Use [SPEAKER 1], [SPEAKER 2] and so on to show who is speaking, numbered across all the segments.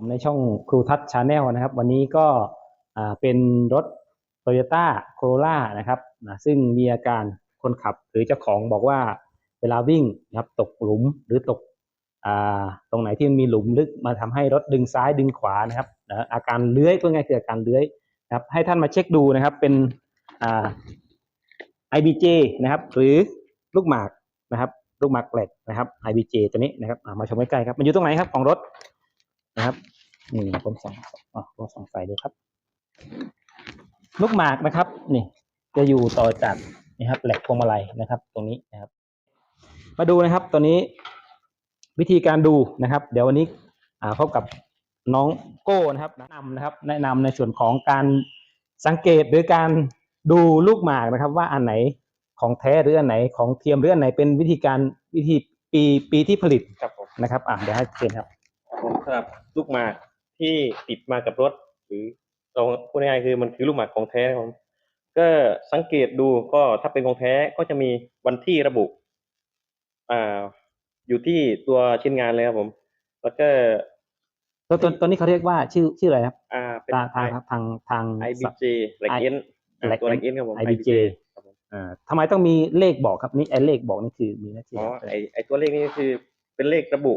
[SPEAKER 1] ผมในช่องครูทัศชาแนลนะครับ วันนี้ก็เป็นรถ Toyota Corolla นะครับนะซึ่งมีอาการคนขับหรือเจ้าของบอกว่าเวลาวิ่งนะครับตกหลุมหรือตกอตรงไหนที่มันมีหลุมลึกมาทำให้รถดึงซ้ายดึงขวานะครับนะอาการเลื้อยเพื่อไงายๆคืออาการเลื้อยนะครับให้ท่านมาเช็คดูนะครับเป็นอ่า IBJ นะครับ หรือลูกหมากนะครับ ลูกหมากเหลกนะครับ IBJ ตัวนี้นะครับมาชมใกล้ๆครับ มันอยู่ตรงไหนครับของรถนะครับ นี่ผมส่องอ๋อผมส่องไฟดูครับ ลูกหมากนะครับ นี่ จะอยู่ต่อจากนะครับ แหลกพวงมาลัยนะครับ ตรงนี้นะครับ มาดูนะครับตัวนี้วิธีการดูนะครับ เดี๋ยววันนี้อ่าพบกับน้องโก้นะครับแนะนำนะครับ แนะนำในส่วนของการสังเกตหรือการดูลูกหมากนะครับ ว่าอันไหนของแท้หรืออันไหนของเทียมหรืออันไหนเป็นวิธีการวิธีปีปีที่ผลิต
[SPEAKER 2] ครับผม
[SPEAKER 1] นะครับอ่าเดี๋ยวให้เชิญครับ
[SPEAKER 2] ผมสำหรับลูกหมาก ที่ติดมากับรถ หรือเราพูดง่ายๆคือมันคือลูกหมากของแท้นะครับผมก็สังเกตดูก็ถ้าเป็นของแท้ก็จะมีวันที่ระบุอ่าอยู่ที่ตัวชิ้นงานเลยครับผม แล้วก็
[SPEAKER 1] ตัวตัวตัวนี้เขาเรียกว่าชื่อชื่ออะไรครับ
[SPEAKER 2] อ่าเป็น
[SPEAKER 1] ทางทางทางทาง
[SPEAKER 2] ไอบีเจแหลกเอ็น
[SPEAKER 1] Black
[SPEAKER 2] ตัวแหลกเอ็นครับผม
[SPEAKER 1] IBJ
[SPEAKER 2] ครับผม
[SPEAKER 1] อ่าทำไมต้องมีเลขบอกครับนี่ไอ้เลขบอกนี่คือมีหน้าที่
[SPEAKER 2] อ๋อ
[SPEAKER 1] อะไร
[SPEAKER 2] ไอไอตัวเลขนี้คือเป็นเลขระบุ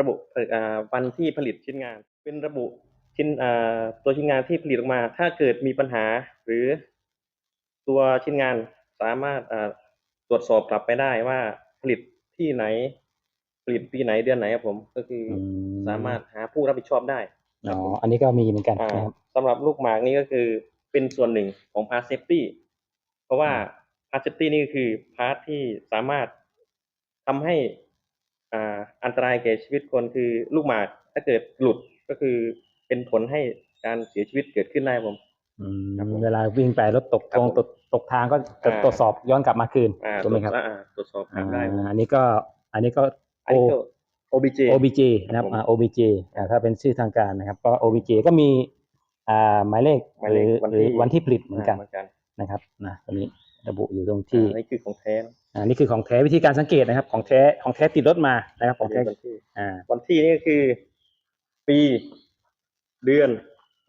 [SPEAKER 2] ระบุเอ่ออ่าวันที่ผลิตชิ้นงาน เป็นระบุชิ้นอ่าตัวชิ้นงานที่ผลิตออกมา ถ้าเกิดมีปัญหาหรือตัวชิ้นงานสามารถอ่าตรวจสอบกลับไปได้ว่าผลิตที่ไหน ผลิตปีไหนเดือนไหนครับผมก็คืออ
[SPEAKER 1] ม
[SPEAKER 2] สามารถหาผู้รับผิดชอบได้ค
[SPEAKER 1] อ๋
[SPEAKER 2] รั
[SPEAKER 1] อบ
[SPEAKER 2] ผม
[SPEAKER 1] อันนี้ก็มีเหมือนกัน
[SPEAKER 2] อ่า
[SPEAKER 1] นะครับ
[SPEAKER 2] สำหรับลูกหมากนี่ก็คือเป็นส่วนหนึ่งของพาร์ทเซฟตี้เพราะว่าพาร์ทเซฟตี้นี่ก็คือพาร์ทที่สามารถทำให้อ่าอันตรายแก่ชีวิตคนคือลูกหมากถ้าเกิดหลุด ก็คือเป็นผลให้การเสียชีวิตเกิดขึ้นได้ครับผม
[SPEAKER 1] อืม
[SPEAKER 2] ครับผม
[SPEAKER 1] เวลาวิ่งไปรถตก
[SPEAKER 2] ครั
[SPEAKER 1] ต
[SPEAKER 2] บ
[SPEAKER 1] รง
[SPEAKER 2] ผม
[SPEAKER 1] ตกตกทางก็จะ
[SPEAKER 2] อ่า
[SPEAKER 1] ตรวจสอบย้อนกลับมาคืน
[SPEAKER 2] อ่า
[SPEAKER 1] ถูกไหมครับ
[SPEAKER 2] ตรวจอ่าตรวจสอบกลับได้
[SPEAKER 1] อ่าอันนี้ก็อันนี้ก็
[SPEAKER 2] อันนี้ก็ OBJ
[SPEAKER 1] OBJ นะครับ
[SPEAKER 2] ครับผม
[SPEAKER 1] อ่า OBJ อ่าถ้าเป็นชื่อทางการนะครับ ก็ OBJ ก็มีอ่าหมายเลข
[SPEAKER 2] หมาย
[SPEAKER 1] ห
[SPEAKER 2] เล
[SPEAKER 1] รื
[SPEAKER 2] ข
[SPEAKER 1] อ
[SPEAKER 2] วัน
[SPEAKER 1] หรือ
[SPEAKER 2] ที่
[SPEAKER 1] วันที่ผลิตเหมือนกัน
[SPEAKER 2] เหมือนกัน
[SPEAKER 1] นะครับนะตัวนี้ระบุอยู่ตรงที่
[SPEAKER 2] อ่านี่คือของแท้นะ
[SPEAKER 1] อ่านี่คือของแท้วิธีการสังเกตนะครับ ของแท้ของแท้ติดรถมานะครับของแท้
[SPEAKER 2] วันที่
[SPEAKER 1] อ่า
[SPEAKER 2] วันที่นี่ก็คือ ปี เดือน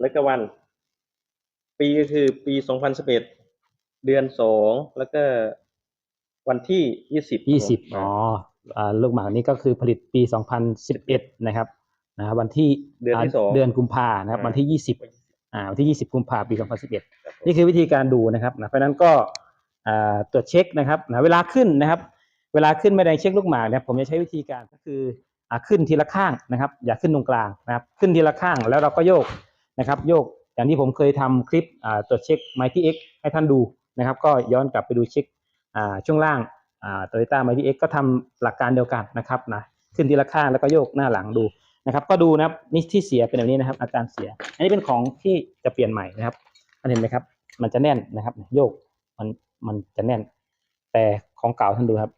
[SPEAKER 2] และก็วัน ปีก็คือปีสองพันสิบเอ็ดเดือนสองแล้วก็วันที่ยี่สิบ
[SPEAKER 1] ยี่สิบอ๋ออ่าลูกหมากนี้ก็คือผลิตปี 2011 นะครับนะครับวันที่
[SPEAKER 2] เดือนที่สอง
[SPEAKER 1] เดือนกุมภานะครับ
[SPEAKER 2] อ่า
[SPEAKER 1] วันที่ 20อ่าวันที่ 20 กุมภาปี 2011
[SPEAKER 2] ครับผม
[SPEAKER 1] นี่คือวิธีการดูนะครับนะเพราะฉะนั้นก็อ่าตรวจเช็คนะครับนะเวลาขึ้นนะครับ เวลาขึ้นไม่ได้เช็คลูกหมากนะครับผมจะใช้วิธีการก็คืออ่า ขึ้นทีละข้างนะครับ อย่าขึ้นตรงกลางนะครับ ขึ้นทีละข้างแล้วเราก็โยกนะครับ โยกอย่างที่ผมเคยทำคลิปตรวจเช็ค Mighty X ให้ท่านดูนะครับ ก็ย้อนกลับไปดูเช็คช่วงล่างอ่า Toyota Mighty X ก็ทำหลักการเดียวกันนะครับนะขึ้นทีละข้างแล้วก็โยกหน้าหลังดูนะครับ ก็ดูนะครับนี่ที่เสียเป็นแบบนี้นะครับ อาการเสีย อันนี้เป็นของที่จะเปลี่ยนใหม่นะครับเห็นไหมครับ มันจะแน่นนะครับ โยกมันมันจะแน่น แต่ของเก่าท่านดูครับ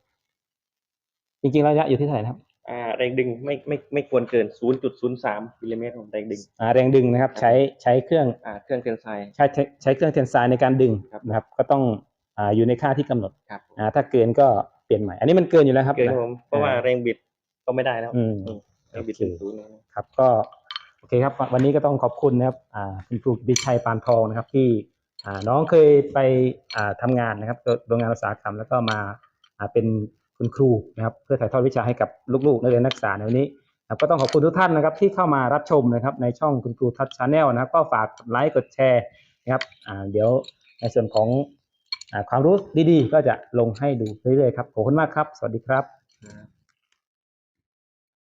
[SPEAKER 1] จริงๆระยะอยู่ที่เท่าไหร่นะครับ
[SPEAKER 2] แรงดึงไม่ไม่ไม่ควรเกิน 0.03มิลลิเมตรของแรงดึง
[SPEAKER 1] อ่าแรงดึงนะครับ ใช้ใช้เครื่อง
[SPEAKER 2] อ่าเครื่องเทนไซน์
[SPEAKER 1] ใช้ใช้ใช้เครื่องเทนไซน์ในการดึง
[SPEAKER 2] ครับ
[SPEAKER 1] นะครับ ก็ต้องอ่าอยู่ในค่าที่กำหนด
[SPEAKER 2] ครับ
[SPEAKER 1] อ่าถ้าเกินก็เปลี่ยนใหม่ อันนี้มันเกินอยู่แล้วครับ
[SPEAKER 2] เกินครับผมเพราะว่าแรงบิดก็ไม่ได้แล้ว
[SPEAKER 1] อืม
[SPEAKER 2] อืมแรงบิด
[SPEAKER 1] โอเค
[SPEAKER 2] ถึงศูนย์เลยนะ
[SPEAKER 1] ครับก็โอเคครับ วันนี้ก็ต้องขอบคุณนะครับอ่าคุณครูดิชัยปานทองนะครับ ที่อ่าน้องเคยไปอ่าทำงานนะครับโรงงานอุตสาหกรรมแล้วก็มาอ่าเป็น คุณครูนะครับ เพื่อถ่ายทอดวิชาให้กับลูกๆนักเรียนนักศึกษาในวันนี้ก็ต้องขอบคุณทุกท่านนะครับที่เข้ามารับชมนะครับในช่องคุณครูทัชชาแนลนะครับ ก็ฝากกดไลค์กดแชร์นะครับเดี๋ยวในส่วนของความรู้ดีๆ ก็จะลงให้ดูเรื่อยๆครับขอบคุณมากครับ สวัสดีครับ
[SPEAKER 2] ครับ